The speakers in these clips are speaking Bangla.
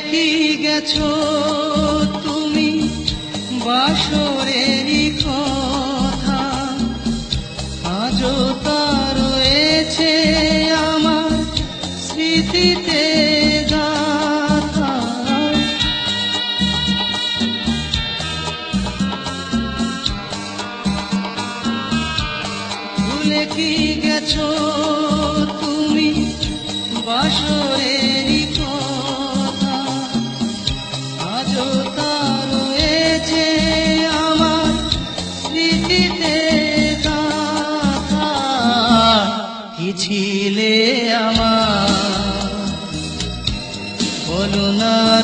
কি গেছো তুমি বাসরেরই কথা। আজও তা রয়েছে আমার স্মৃতিতে কি গেছো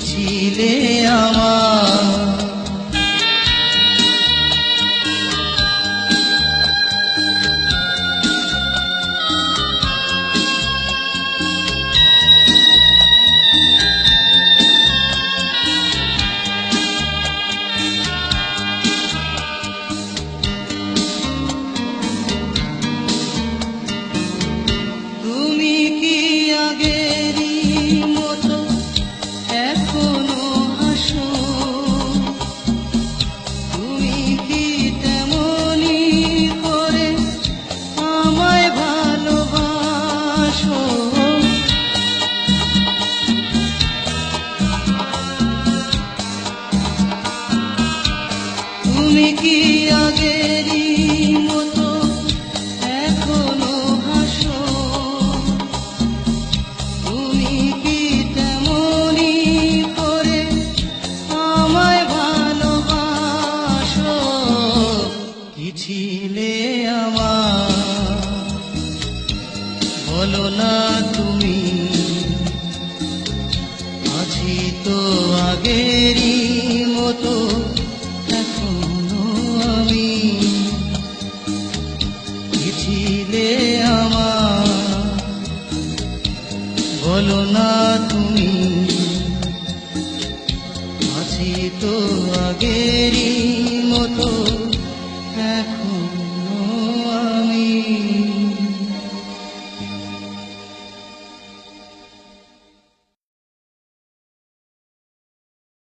ছিলে আমার কি মতো এখনও হাসো? তুমি করে ছিলে আমার? বলো না তুমি। আছি তো আগেরই মতো। ছিলে আমার। বলো না তুমি আছি তো আগেরই মতো।